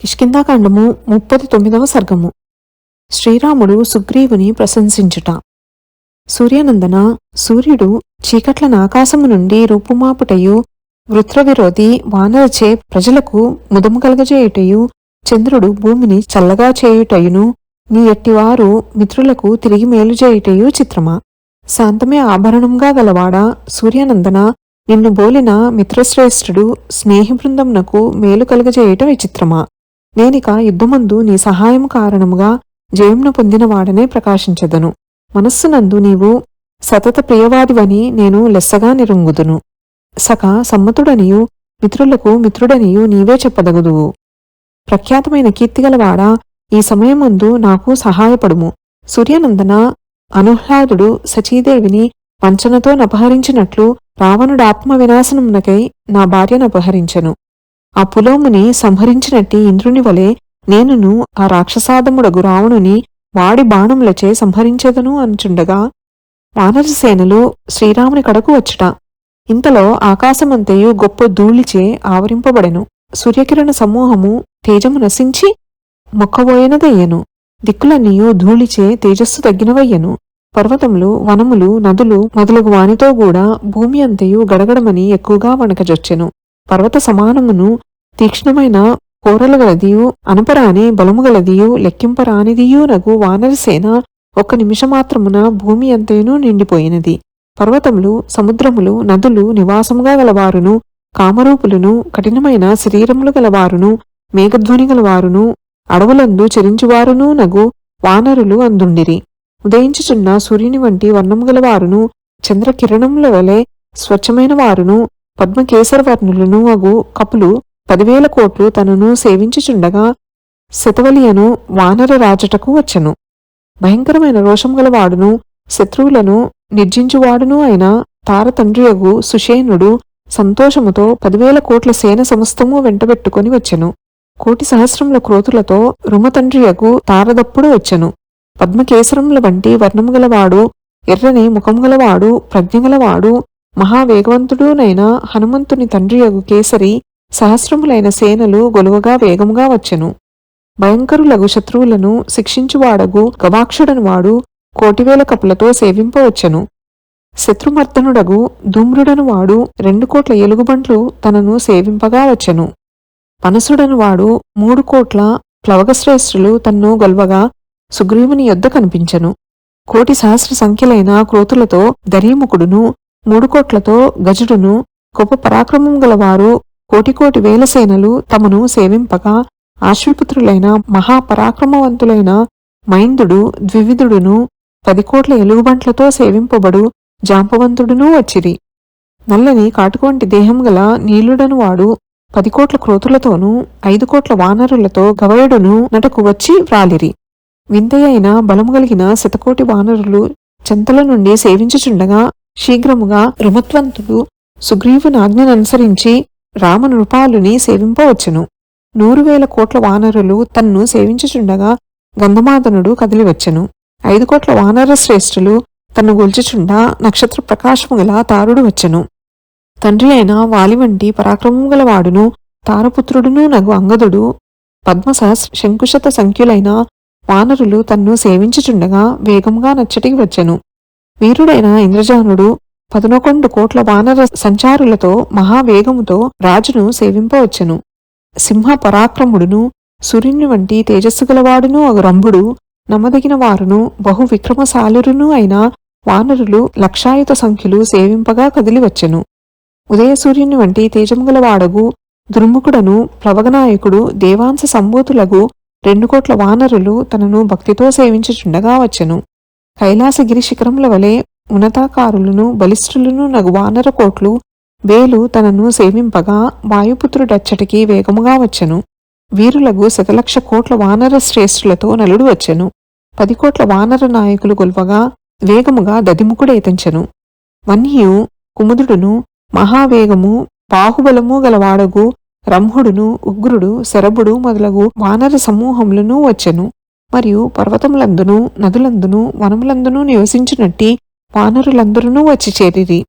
కిష్కిందాకాండము ముప్పది తొమ్మిదవ సర్గము. శ్రీరాముడు సుగ్రీవుని ప్రశంసించుట. సూర్యనందన సూర్యుడు చీకట్ల ఆకాశము నుండి రూపుమాపుటయు వృత్రవిరోధి వానరచే ప్రజలకు ముదము కలగజేయుటయు చంద్రుడు భూమిని చల్లగా చేయుటయును నీ ఎట్టివారు మిత్రులకు తిరిగి మేలు చేయుటయు చిత్రమా. శాంతమే ఆభరణంగా గలవాడా సూర్యనందన నిన్ను బోలిన మిత్రశ్రేష్ఠుడు స్నేహి బృందంనకు మేలు కలుగజేయటం విచిత్రమా. నేనిక యుద్ధమందు నీ సహాయం కారణముగా జయమును పొందినవాడనే ప్రకాశించదను. మనస్సునందు నీవు సతత ప్రియవాదివని నేను లెస్సగా నిరుంగుదును. సక సమ్మతుడనియు మిత్రులకు మిత్రుడనియు నీవే చెప్పదగుదువు. ప్రఖ్యాతమైన కీర్తిగలవాడా ఈ సమయమందు నాకు సహాయపడుము. సూర్యనందన అనుహ్లాదుడు సచీదేవిని వంచనతో నపహరించినట్లు రావణుడాత్మ వినాశనమునకై నా భార్యను అపహరించెను. ఆ పులోముని సంహరించినట్టి ఇంద్రుని వలె నేనును ఆ రాక్షసాదముడగు రావణుని వాడి బాణములచే సంహరించెదను అనుచుండగా వానరసేనలు శ్రీరాముని కడకు వచ్చుట. ఇంతలో ఆకాశమంతయు గొప్ప ధూళిచే ఆవరింపబడెను. సూర్యకిరణ సమూహము తేజము నశించి మొక్కబోయినదయ్యను. దిక్కులన్నీయు ధూళిచే తేజస్సు తగ్గినవయ్యను. పర్వతములు వనములు నదులు మొదలగు వానితో కూడా భూమి అంతయు గడగడమని ఎక్కువగా వణకజొచ్చెను. పర్వత సమానమును తీక్ష్ణమైన కోరలు గలదియు అనపరాని బలము గలదియు లెక్కింపరానిదియు నగు వానరసేన ఒక్క నిమిషమాత్రమున భూమి అంతేనూ నిండిపోయినది. పర్వతములు సముద్రములు నదులు నివాసముగా గలవారును కామరూపులను కఠినమైన శరీరములు గలవారును మేఘధ్వని గలవారును అడవులందు చెరించువారును నగు వానరులు అందుండిరి. ఉదయించుచున్న సూర్యుని వంటి వర్ణము గలవారును చంద్రకిరణముల వలె స్వచ్ఛమైన వారును పద్మకేసరవర్ణులను అగు కపులు పదివేల కోట్లు తనను సేవించుచుండగా శతవలియను వానర రాజటకు వచ్చెను. భయంకరమైన రోషం గలవాడును శత్రువులను నిర్జించువాడును అయిన తారతండ్రియగు సుషేనుడు సంతోషముతో పదివేల కోట్ల సేన సమస్తము వెంటబెట్టుకొని వచ్చెను. కోటి సహస్రముల క్రోతులతో రుమతండ్రియగు తారదప్పుడు వచ్చెను. పద్మకేసరముల వంటి వర్ణము గలవాడు ఎర్రని ముఖం గలవాడు ప్రజ్ఞగలవాడు మహావేగవంతుడునైన హనుమంతుని తండ్రియగు కేసరి సహస్రములైన సేనలు గొలువగా వేగముగా వచ్చెను. భయంకరులగు శత్రువులను శిక్షించువాడగు గవాక్షుడను వాడు కోటివేల కపులతో సేవింపవచ్చెను శత్రుమర్దనుడగు ధూమ్రుడను వాడు రెండు కోట్ల ఎలుగుబంట్లు తనను సేవింపగా వచ్చెను. పనసుడను వాడు మూడు కోట్ల ప్లవగశ్రేష్ఠులు తన్ను గొల్వగా సుగ్రీవుని యొద్ద కనిపించెను. కోటి సహస్ర సంఖ్యలైన క్రోతులతో దరీముఖుడును మూడు కోట్లతో గజుడును గొప్ప పరాక్రమం గలవారు కోటి కోటి వేల సేనలు తమను సేవింపగా ఆశ్విపుత్రులైన మహాపరాక్రమవంతులైన మైందుడు ద్వివిధుడును పది కోట్ల ఎలుగుబంట్లతో సేవింపబడు జాంపవంతుడునూ వచ్చిరి. నల్లని కాటుకొంటి దేహం గల నీలుడను వాడు పది కోట్ల క్రోతులతోనూ ఐదు కోట్ల వానరులతో గవయుడును నటకు వచ్చి వ్రాలిరి. వింతయైన బలము కలిగిన శతకోటి వానరులు చెంతల నుండి సేవించుచుండగా శీఘ్రముగా రుమత్వంతుడు సుగ్రీవునాజ్ఞననుసరించి రామనృపాలుని సేవింపవచ్చును. నూరు వేల కోట్ల వానరులు తన్ను సేవించుచుండగా గంధమాదనుడు కదిలివచ్చెను. ఐదు కోట్ల వానర శ్రేష్ఠులు తన్ను గొల్చుచుండా నక్షత్ర ప్రకాశము గల తారుడు వచ్చెను. తండ్రి అయిన వాలి వంటి పరాక్రమము గలవాడును తారపుత్రుడును నగు అంగదుడు పద్మసహస్ శంకుశత సంఖ్యులైన వానరులు తన్ను సేవించుచుండగా వేగంగా నచ్చటికి వచ్చెను. వీరుడైన ఇంద్రజానుడు పదనొకొండు కోట్ల వానర సంచారులతో మహావేగముతో రాజును సేవింపవచ్చెను. సింహ పరాక్రముడును సూర్యుని వంటి తేజస్సు గలవాడును రంభుడు నమ్మదగిన వారును బహు విక్రమశాలురును అయిన వానరులు లక్షాయుత సంఖ్యలు సేవింపగా కదిలివచ్చెను. ఉదయ సూర్యుని వంటి తేజముగలవాడగు దుర్ముఖుడను ప్లవగనాయకుడు దేవాంశ సంబోతులగు రెండు కోట్ల వానరులు తనను భక్తితో సేవించుచుండగా వచ్చెను. కైలాసగిరి శిఖరముల వలె ఉన్నతాకారులను బలిష్ఠులను నగు వానర కోట్లు వేలు తనను సేవింపగా వాయుపుత్రుడచ్చటికి వేగముగా వచ్చెను. వీరులగు శతలక్ష కోట్ల వానర శ్రేష్ఠులతో నలుడు వచ్చెను. పది కోట్ల వానర నాయకులు గొల్వగా వేగముగా దదిముకుడేతించెను వన్యు కుముదుడును మహావేగము బాహుబలము గలవాడగు రంహుడును ఉగ్రుడు శరభుడు మొదలగు వానర సమూహములను వచ్చెను. మరియు పర్వతములందును నదులందును వనములందును నివసించినట్టి వానరులందరూ వచ్చి చేరిరి.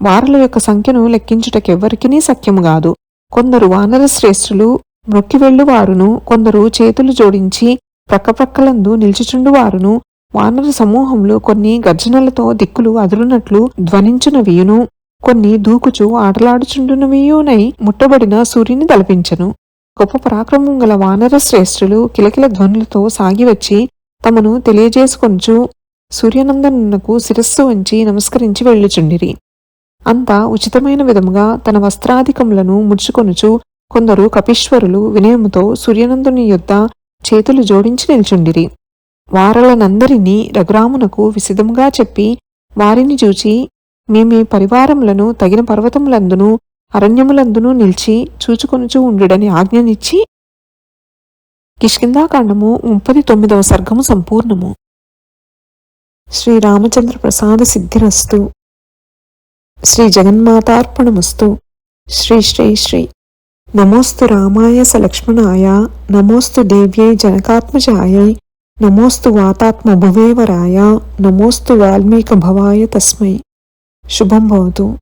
వారుల యొక్క సంఖ్యను లెక్కించుటకెవ్వరికీ సఖ్యము కాదు. కొందరు వానర శ్రేష్ఠులు మ్రొక్కి వారును కొందరు చేతులు జోడించి ప్రక్కప్రక్కలందు నిల్చుచుండువారును వానర సమూహంలో కొన్ని గర్జనలతో దిక్కులు అదురునట్లు ధ్వనించునవియును కొన్ని దూకుచు ఆటలాడుచుండునవియునై ముట్టబడిన సూర్యుని తలపించను. గొప్ప పరాక్రమం గల వానర శ్రేష్ఠులు కిలకిల ధ్వనులతో సాగివచ్చి తమను తెలియజేసుకొనుచు సూర్యనందనునకు శిరస్సు వంచి నమస్కరించి వెళ్ళుచుండిరి. అంతా ఉచితమైన విధముగా తన వస్త్రాధికములను ముడుచుకొనుచు కొందరు కపీశ్వరులు వినయముతో సూర్యనందుని యొద్ద చేతులు జోడించి నిల్చుండిరి. వారలనందరినీ రఘురామునకు విశదముగా చెప్పి వారిని చూచి మీ మీ పరివారములను తగిన పర్వతములందును అరణ్యములందును నిలిచి చూచుకొనుచూ ఉండుడని ఆజ్ఞనిచ్చి కిష్కిందాకాండము ముప్పది తొమ్మిదవ సర్గము సంపూర్ణము. శ్రీరామచంద్ర ప్రసాద సిద్ధిరస్తు. శ్రీ జగన్మాతార్పణమస్తు. శ్రీ శ్రీ శ్రీ. నమోస్తు రామాయ సలక్ష్మణాయ నమోస్తు దేవ్యై జనకాత్మజాయై నమోస్తు వాతాత్మ భువేవరాయ నమోస్తు వాల్మీక భవాయ తస్మై. శుభం భవతు.